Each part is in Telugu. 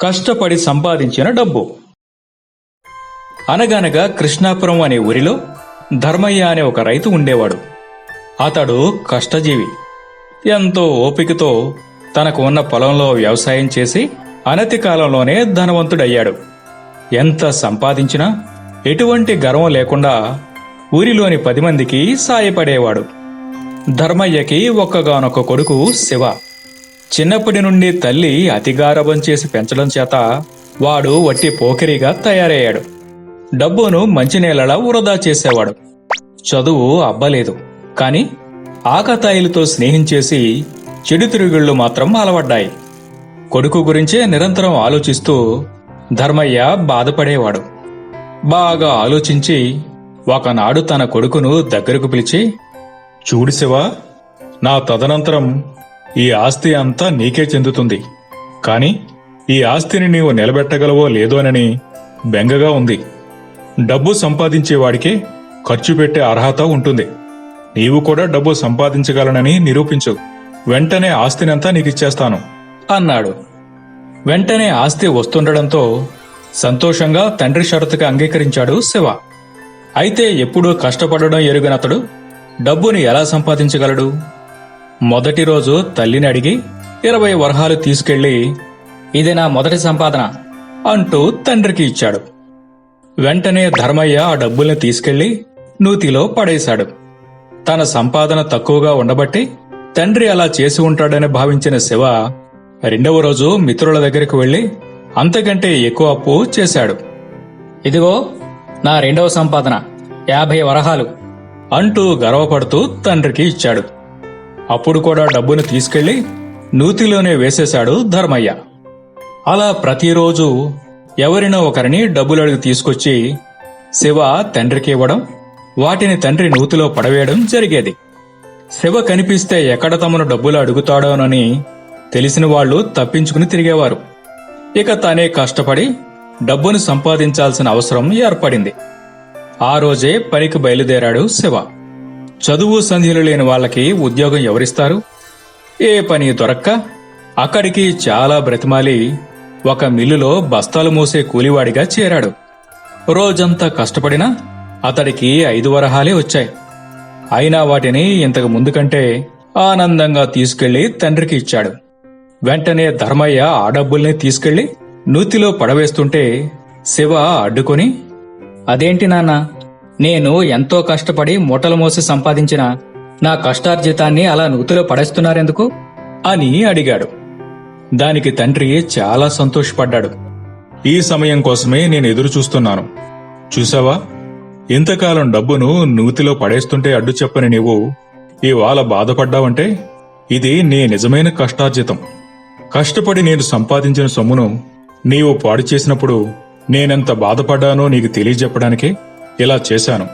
కష్టపడి సంపాదించిన డబ్బు. అనగనగా కృష్ణాపురం అనే ఊరిలో ధర్మయ్య అనే ఒక రైతు ఉండేవాడు. అతడు కష్టజీవి. ఎంతో ఓపికతో తనకు ఉన్న పొలంలో వ్యవసాయం చేసి అనతి కాలంలోనే ధనవంతుడయ్యాడు. ఎంత సంపాదించినా ఎటువంటి గర్వం లేకుండా ఊరిలోని పది మందికి సాయపడేవాడు. ధర్మయ్యకి ఒక్కగానొక్క కొడుకు శివ. చిన్నప్పటి నుండి తల్లి అతిగారభం చేసి పెంచడం చేత వాడు వట్టి పోకిరిగా తయారయ్యాడు. డబ్బును మంచినీళ్ళలా వృధా చేసేవాడు. చదువు అబ్బలేదు. కాని ఆకతాయిలతో స్నేహించేసి చెడు తిరుగుళ్ళు మాత్రం అలవడ్డాయి. కొడుకు గురించే నిరంతరం ఆలోచిస్తూ ధర్మయ్య బాధపడేవాడు. బాగా ఆలోచించి ఒకనాడు తన కొడుకును దగ్గరకు పిలిచి చూడు శివా నా తదనంతరం ఈ ఆస్తి అంతా నీకే చెందుతుంది. కాని ఈ ఆస్తిని నీవు నిలబెట్టగలవో లేదోనని బెంగగా ఉంది. డబ్బు సంపాదించేవాడికే ఖర్చు పెట్టే అర్హత ఉంటుంది. నీవు కూడా డబ్బు సంపాదించగలనని నిరూపించు. వెంటనే ఆస్తినంతా నీకిచ్చేస్తాను. అన్నాడు. వెంటనే ఆస్తి వస్తుండడంతో సంతోషంగా తండ్రి షరతుకి అంగీకరించాడు శివ. అయితే ఎప్పుడూ కష్టపడడం ఎరుగనతడు. డబ్బుని ఎలా సంపాదించగలడు? మొదటి రోజు తల్లిని అడిగి ఇరవై వరహాలు తీసుకెళ్ళి ఇది నా మొదటి సంపాదన అంటూ తండ్రికి ఇచ్చాడు. వెంటనే ధర్మయ్య ఆ డబ్బుల్ని తీసుకెళ్ళి నూతిలో పడేశాడు. తన సంపాదన తక్కువగా ఉండబట్టి తండ్రి అలా చేసి ఉంటాడని భావించిన శివ రెండవ రోజు మిత్రుల దగ్గరికి వెళ్ళి అంతకంటే ఎక్కువ అప్పు చేశాడు. ఇదిగో నా రెండవ సంపాదన యాభై వరహాలు అంటూ గర్వపడుతూ తండ్రికి ఇచ్చాడు. అప్పుడు కూడా డబ్బును తీసుకెళ్ళి నూతిలోనే వేసేశాడు ధర్మయ్య. అలా ప్రతిరోజు ఎవరినో ఒకరిని డబ్బులు అడిగి తీసుకొచ్చి శివ తండ్రికి ఇవ్వడం వాటిని తండ్రి నూతిలో పడవేయడం జరిగేది. శివ కనిపిస్తే ఎక్కడ తమను డబ్బులు అడుగుతాడోనని తెలిసిన వాళ్ళు తప్పించుకుని తిరిగేవారు. ఇక తనే కష్టపడి డబ్బును సంపాదించాల్సిన అవసరం ఏర్పడింది. ఆ రోజే పనికి బయలుదేరాడు శివ. చదువు సంధ్యలు లేని వాళ్ళకి ఉద్యోగం ఎవరిస్తారు? ఏ పని దొరక్క? అక్కడికి చాలా బ్రతిమాలి. ఒక మిల్లులో బస్తాలు మోసే కూలివాడిగా చేరాడు. రోజంతా కష్టపడినా అతడికి ఐదు వరహాలే వచ్చాయి. అయినా వాటిని ఇంతకు ముందు కంటే ఆనందంగా తీసుకెళ్ళి తండ్రికి ఇచ్చాడు. వెంటనే ధర్మయ్య ఆ డబ్బుల్ని తీసుకెళ్ళి నూతిలో పడవేస్తుంటే శివ అడ్డుకొని అదేంటి నాన్న నేను ఎంతో కష్టపడి మూటలు మోసి సంపాదించిన నా కష్టార్జితాన్ని అలా నూతిలో పడేస్తున్నారెందుకు? అని అడిగాడు. దానికి తండ్రి చాలా సంతోషపడ్డాడు. ఈ సమయం కోసమే నేను ఎదురు చూస్తున్నాను. చూసావా? ఇంతకాలం డబ్బును నూతిలో పడేస్తుంటే అడ్డు చెప్పని నీవు ఇవాళ బాధపడ్డావంటే ఇది నీ నిజమైన కష్టార్జితం. కష్టపడి నేను సంపాదించిన సొమ్మును నీవు పాడు చేసినప్పుడు నేనెంత బాధపడ్డానో నీకు తెలియజెప్పడానికే? ఇలా చేశాను.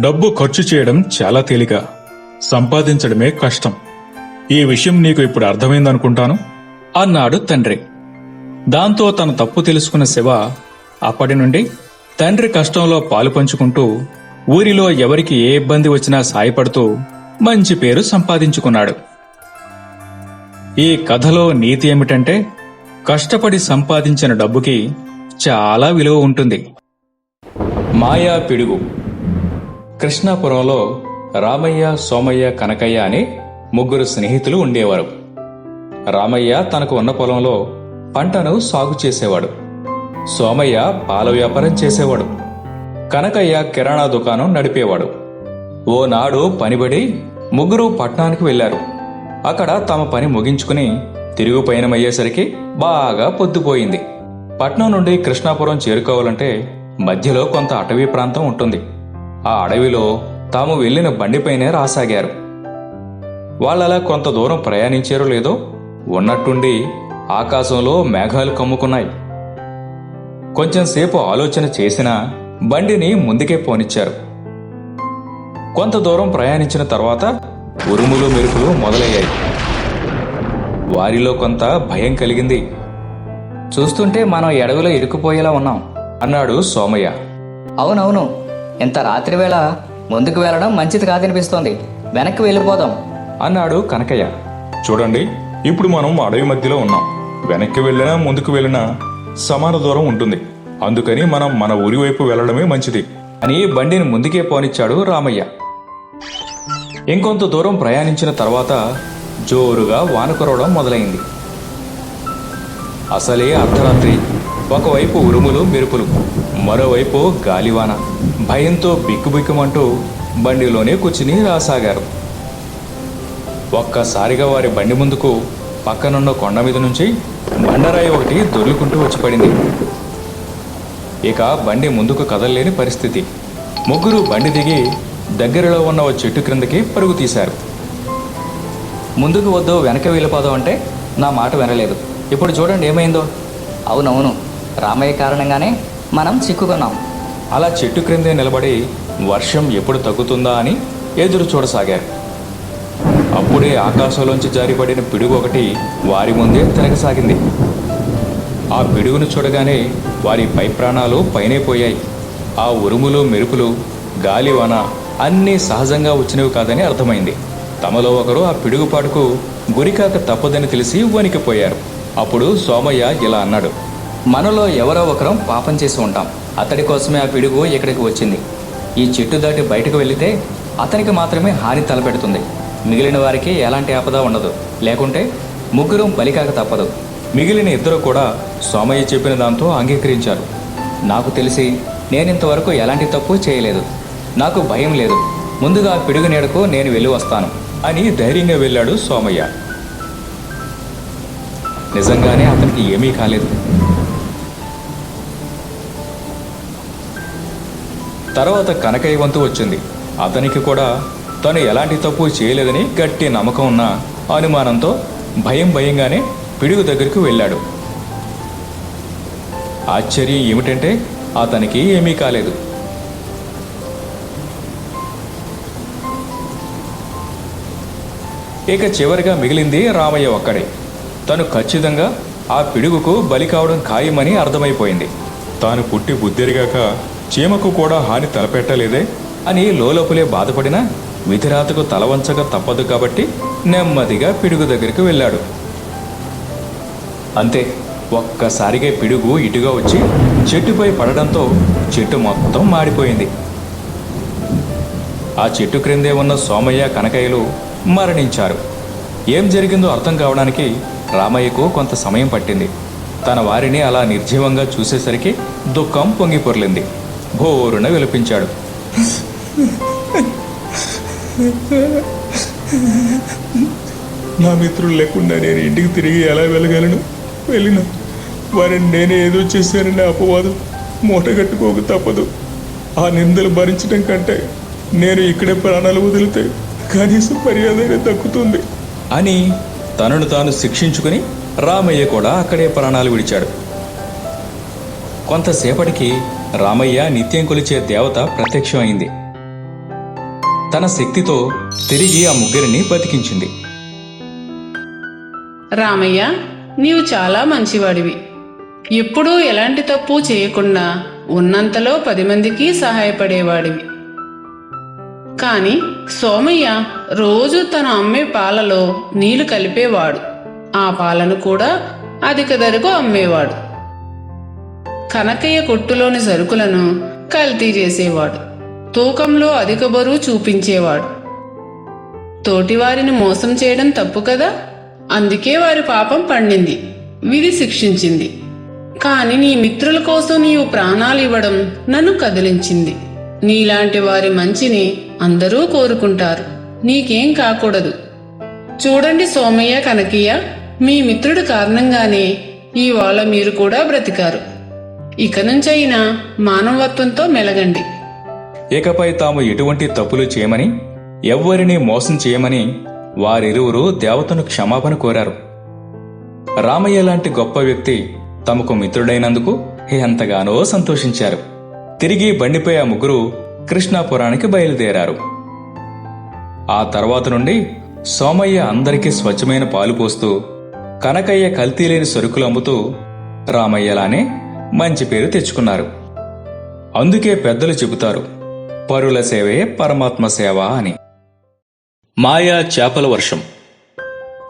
డబ్బు ఖర్చు చేయడం చాలా తేలిక. సంపాదించడమే కష్టం. ఈ విషయం నీకు ఇప్పుడు అర్థమైందనుకుంటాను? అన్నాడు తండ్రి. దాంతో తన తప్పు తెలుసుకున్న శివ అప్పటి నుండి తండ్రి కష్టంలో పాలు పంచుకుంటూ ఊరిలో ఎవరికి ఏ ఇబ్బంది వచ్చినా సాయపడుతూ మంచి పేరు సంపాదించుకున్నాడు. ఈ కథలో నీతి ఏమిటంటే కష్టపడి సంపాదించిన డబ్బుకి చాలా విలువ ఉంటుంది. మాయా పిడుగు. కృష్ణాపురంలో రామయ్య సోమయ్య కనకయ్య అనే ముగ్గురు స్నేహితులు ఉండేవారు. రామయ్య తనకు ఉన్న పొలంలో పంటను సాగు చేసేవాడు. సోమయ్య పాల వ్యాపారం చేసేవాడు. కనకయ్య కిరాణా దుకాణం నడిపేవాడు. ఓనాడు పనిబడి ముగ్గురు పట్నానికి వెళ్ళారు అక్కడ తమ పని ముగించుకుని తిరుగు పయనమయ్యేసరికి బాగా పొద్దుపోయింది. పట్నం నుండి కృష్ణాపురం చేరుకోవాలంటే మధ్యలో కొంత అటవీ ప్రాంతం ఉంటుంది. ఆ అడవిలో తాము వెళ్ళిన బండిపైనే రాసాగారు. వాళ్ళలా కొంత దూరం ప్రయాణించారో లేదో ఉన్నట్టుండి ఆకాశంలో మేఘాలు కమ్ముకున్నాయి. కొంచెంసేపు ఆలోచన చేసినా బండిని ముందుకే పోనిచ్చారు. కొంత దూరం ప్రయాణించిన తర్వాత ఉరుములు మెరుపులు మొదలయ్యాయి. వారిలో కొంత భయం కలిగింది. చూస్తుంటే మనం ఎడవిలో ఇరుక్కుపోయేలా ఉన్నాం. అన్నాడు సోమయ్య. అవునవును ఇంత రాత్రి వేళ ముందుకు వెళ్ళడం మంచిది కాదనిపిస్తోంది. వెనక్కి వెళ్ళిపోదాం. అన్నాడు కనకయ్య. చూడండి ఇప్పుడు మనం అడవి మధ్యలో ఉన్నాం. వెనక్కి వెళ్ళినా ముందుకు వెళ్ళినా సమాన దూరం ఉంటుంది. అందుకని మనం మన ఊరి వైపు వెళ్ళడమే మంచిది అని బండిని ముందుకే పోనిచ్చాడు రామయ్య. ఇంకొంత దూరం ప్రయాణించిన తర్వాత జోరుగా వాన కురవడం మొదలైంది. అసలే అర్ధరాత్రి. ఒకవైపు ఉరుములు మెరుపులు మరోవైపు గాలివాన. భయంతో బిక్కుబిక్కుమంటూ బండిలోనే కూర్చుని రాసాగారు. ఒక్కసారిగా వారి బండి ముందుకు పక్కనున్న కొండ మీద నుంచి బండరాయి ఒకటి దొర్లుకుంటూ వచ్చి పడింది ఇక బండి ముందుకు కదలలేని పరిస్థితి. ముగ్గురు బండి దిగి దగ్గరలో ఉన్న ఓ చెట్టు క్రిందకి పరుగు తీశారు. ముందుకు వద్దు వెనక వెళ్ళిపోదాం అంటే నా మాట వినలేదు. ఇప్పుడు చూడండి ఏమైందో. అవునవును. రామయ్య కారణంగానే మనం చిక్కుకున్నాం. అలా చెట్టు క్రిందే నిలబడి వర్షం ఎప్పుడు తగ్గుతుందా అని ఎదురు చూడసాగారు. అప్పుడే ఆకాశంలోంచి జారిపడిన పిడుగు ఒకటి వారి ముందే తిరగసాగింది. ఆ పిడుగును చూడగానే వారి పై ప్రాణాలు పైనే పోయాయి. ఆ ఉరుములు మెరుపులు గాలివాన అన్నీ సహజంగా వచ్చినవి కాదని అర్థమైంది. తమలో ఒకరు ఆ పిడుగుపాటుకు గురికాక తప్పదని తెలిసి వణికిపోయారు. అప్పుడు సోమయ్య ఇలా అన్నాడు. మనలో ఎవరో ఒకరం పాపం చేసి ఉంటాం. అతడి కోసమే ఆ పిడుగు ఇక్కడికి వచ్చింది. ఈ చెట్టు దాటి బయటకు వెళితే అతనికి మాత్రమే హాని తలపెడుతుంది. మిగిలిన వారికి ఎలాంటి ఆపద ఉండదు. లేకుంటే ముగ్గురు బలికాక తప్పదు. మిగిలిన ఇద్దరు కూడా సోమయ్య చెప్పిన దాంతో అంగీకరించారు. నాకు తెలిసి నేనింతవరకు ఎలాంటి తప్పు చేయలేదు. నాకు భయం లేదు. ముందుగా ఆ పిడుగు నీడకు నేను వెళ్ళి వస్తాను అని ధైర్యంగా వెళ్ళాడు సోమయ్య నిజంగానే అతనికి ఏమీ కాలేదు. తర్వాత కనకయ్య వంతు వచ్చింది. అతనికి కూడా తను ఎలాంటి తప్పు చేయలేదని గట్టి నమ్మకం ఉన్న అనుమానంతో భయం భయంగానే పిడుగు దగ్గరికి వెళ్ళాడు. ఆశ్చర్యం ఏమిటంటే అతనికి ఏమీ కాలేదు. ఇక చివరిగా మిగిలింది రామయ్య ఒక్కడే. తను ఖచ్చితంగా ఆ పిడుగుకు బలి కావడం ఖాయమని అర్థమైపోయింది. తాను పుట్టి బుద్ధిరిగాక చీమకు కూడా హాని తలపెట్టలేదే అని లోలోపులే బాధపడినా విధిరాతకు తలవంచక తప్పదు కాబట్టి నెమ్మదిగా పిడుగు దగ్గరికి వెళ్ళాడు. అంతే ఒక్కసారిగా పిడుగు ఇటుగా వచ్చి చెట్టుపై పడడంతో చెట్టు మొత్తం మాడిపోయింది. ఆ చెట్టు క్రిందే ఉన్న సోమయ్య కనకయ్యలు మరణించారు. ఏం జరిగిందో అర్థం కావడానికి రామయ్యకు కొంత సమయం పట్టింది. తన వారిని అలా నిర్జీవంగా చూసేసరికి దుఃఖం పొంగిపొర్లింది. భోరున విలపించాడు. నా మిత్రులు లేకుండా నేను ఇంటికి తిరిగి ఎలా వెళ్ళగలను? వెళ్ళిన. వారిని నేనే ఏదో చేశాననే అపవాదం మూట కట్టుకోక తప్పదు. ఆ నిందలు భరించడం కంటే నేను ఇక్కడే ప్రాణాలు వదిలితే కనీసం మర్యాద దక్కుతుంది. అని తనను తాను శిక్షించుకుని రామయ్య కూడా అక్కడే ప్రాణాలు విడిచాడు. కొంతసేపటికి రామయ్య నిత్యం కొలిచే దేవత ప్రత్యక్షమైంది. తన శక్తితో తిరిగి ఆ ముగ్గురిని బతికించింది. రామయ్య నీవు చాలా మంచివాడివి. ఎప్పుడూ ఎలాంటి తప్పు చేయకుండా ఉన్నంతలో పది మందికి సహాయపడేవాడివి. కాని సోమయ్య రోజు తన అమ్మే పాలలో నీళ్ళు కలిపేవాడు. ఆ పాలను కూడా అధిక ధరకు అమ్మేవాడు. కనకయ్య కొట్టులోని సరుకులను కల్తీ చేసేవాడు. తూకంలో అధిక బరువు చూపించేవాడు. తోటివారిని మోసం చేయడం తప్పు కదా? అందుకే వారి పాపం పండింది విధి శిక్షించింది. కాని నీ మిత్రుల కోసం నీవు ప్రాణాలు ఇవ్వడం నన్ను కదిలించింది. నీలాంటి వారి మంచిని అందరూ కోరుకుంటారు నీకేం కాకూడదు. చూడండి సోమయ్య కనకయ్య మీ మిత్రుడు కారణంగానే ఇవాళ మీరు కూడా బ్రతికారు. ఇక నుంచైనా మానవత్వంతో మెలగండి. ఇకపై తాము ఎటువంటి తప్పులు చేయమని ఎవ్వరిని మోసం చేయమని వారిరువురు దేవతను క్షమాపణ కోరారు. రామయ్య లాంటి గొప్ప వ్యక్తి తమకు మిత్రుడైనందుకు ఎంతగానో సంతోషించారు. తిరిగి బండిపై ఆ ముగ్గురు కృష్ణాపురానికి బయలుదేరారు. ఆ తర్వాత నుండి సోమయ్య అందరికీ స్వచ్ఛమైన పాలు పోస్తూ కనకయ్య కల్తీ లేని సరుకులు అమ్ముతూ రామయ్యలానే మంచి పేరు తెచ్చుకున్నారు. అందుకే పెద్దలు చెబుతారు పరుల సేవే పరమాత్మ సేవ అని. మాయా చేపల వర్షం.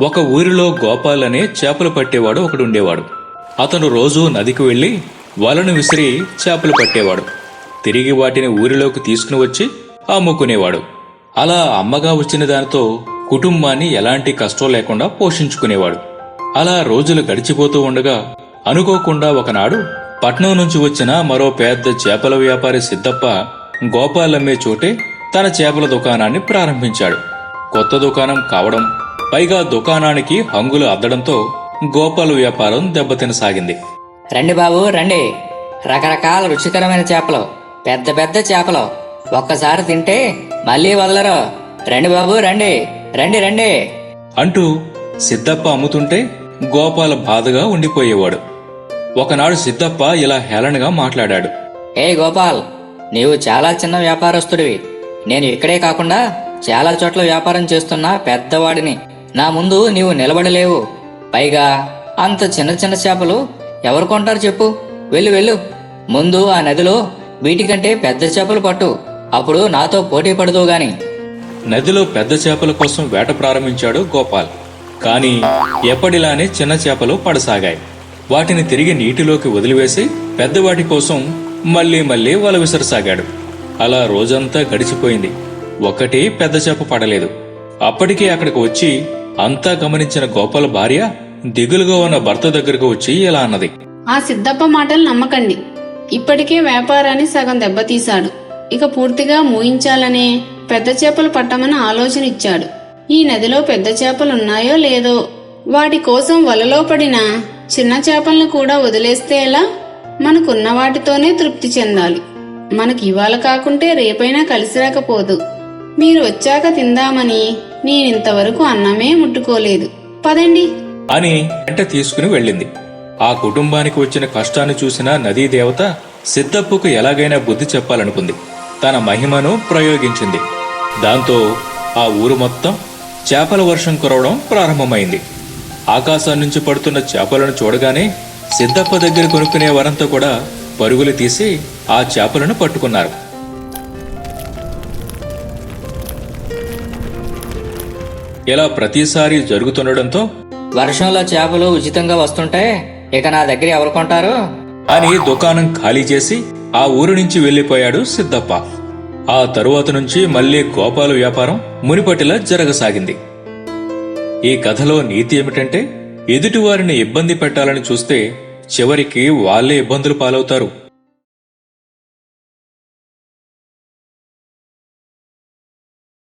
ఒక ఊరిలో గోపాల్ అనే చేపలు పట్టేవాడు ఒకడు ఉండేవాడు అతను రోజూ నదికి వెళ్ళి వలను విసిరి చేపలు పట్టేవాడు. తిరిగి వాటిని ఊరిలోకి తీసుకుని వచ్చి అమ్ముకునేవాడు. అలా అమ్మగా వచ్చిన దానితో కుటుంబాన్ని ఎలాంటి కష్టం లేకుండా పోషించుకునేవాడు. అలా రోజులు గడిచిపోతూ ఉండగా అనుకోకుండా ఒకనాడు పట్నం నుంచి వచ్చిన మరో పెద్ద చేపల వ్యాపారి సిద్ధప్ప గోపాల్ అమ్మే చోటే తన చేపల దుకాణాన్ని ప్రారంభించాడు. కొత్త దుకాణం కావడం పైగా దుకాణానికి హంగులు అద్దడంతో గోపాల్ వ్యాపారం దెబ్బతినసాగింది. రండి బాబు రండి. రకరకాల రుచికరమైన చేపలు పెద్ద పెద్ద చేపలు. ఒక్కసారి తింటే మళ్ళీ వదలరు. రండి బాబు రండి. రండి రండి. అంటూ సిద్ధప్ప అమ్ముతుంటే గోపాల బాధగా ఉండిపోయేవాడు. ఒకనాడు సిద్ధప్ప ఇలా హేళనగా మాట్లాడాడు. ఏ గోపాల్ నీవు చాలా చిన్న వ్యాపారస్తుడివి. నేను ఇక్కడే కాకుండా చాలా చోట్ల వ్యాపారం చేస్తున్న పెద్దవాడిని. నా ముందు నీవు నిలబడలేవు. పైగా అంత చిన్న చిన్న చేపలు ఎవరు కొంటారు చెప్పు. వెళ్ళు వెళ్ళు. ముందు ఆ నదిలో వీటికంటే పెద్ద చేపలు పట్టు. అప్పుడు నాతో పోటీ పడదు గాని. నదిలో పెద్ద చేపల కోసం వేట ప్రారంభించాడు గోపాల్. కానీ ఎప్పటిలానే చిన్న చేపలు పడసాగాయి. వాటిని తిరిగి నీటిలోకి వదిలివేసి పెద్దవాటి కోసం మళ్ళీ మళ్ళీ వల విసరసాగాడు. అలా రోజంతా గడిచిపోయింది. ఒకటి పెద్ద చేప పడలేదు. అప్పటికే అక్కడికి వచ్చి అంతా గమనించిన గోపాల భార్య దిగులుగా ఉన్న భర్త దగ్గరకు వచ్చి ఇలా అన్నది. ఆ సిద్ధప్ప మాటలు నమ్మకండి. ఇప్పటికే వ్యాపారాన్ని సగం దెబ్బతీశాడు. ఇక పూర్తిగా మూయించాలనే పెద్ద చేపలు పట్టమని ఆలోచన ఇచ్చాడు. ఈ నదిలో పెద్ద చేపలు ఉన్నాయో లేదో వాటి కోసం వలలో పడిన చిన్న చేపలను కూడా వదిలేస్తే ఎలా? మనకున్న వాటితోనే తృప్తి చెందాలి. మనకి ఇవాళ కాకుంటే రేపైనా కలిసి రాకపోదు. మీరు వచ్చాక తిందామని నేనింతవరకు అన్నమే ముట్టుకోలేదు. పదండి. అని వెంట తీసుకుని వెళ్ళింది. ఆ కుటుంబానికి వచ్చిన కష్టాన్ని చూసిన నదీ దేవత సిద్ధప్పుకు ఎలాగైనా బుద్ధి చెప్పాలనుకుంది. తన మహిమను ప్రయోగించింది. దాంతో ఆ ఊరు మొత్తం చేపల వర్షం కురవడం ప్రారంభమైంది. ఆకాశం నుంచి పడుతున్న చేపలను చూడగానే సిద్ధప్ప దగ్గర కొనుక్కునే వారంతా కూడా పరుగులు తీసి ఆ చేపలను పట్టుకున్నారు. ఇలా ప్రతిసారి జరుగుతుండడంతో వర్షంలో చేపలు ఉచితంగా వస్తుంటే ఇక నా దగ్గర ఎవరు కొంటారు? అని దుకాణం ఖాళీ చేసి ఆ ఊరు నుంచి వెళ్ళిపోయాడు సిద్ధప్ప. ఆ తరువాత నుంచి మళ్ళీ గోపాల వ్యాపారం మునిపటిలా జరగసాగింది. ఈ కథలో నీతి ఏమిటంటే ఎదుటివారిని ఇబ్బంది పెట్టాలని చూస్తే చివరికి వాళ్ళే ఇబ్బందులు పాలవుతారు.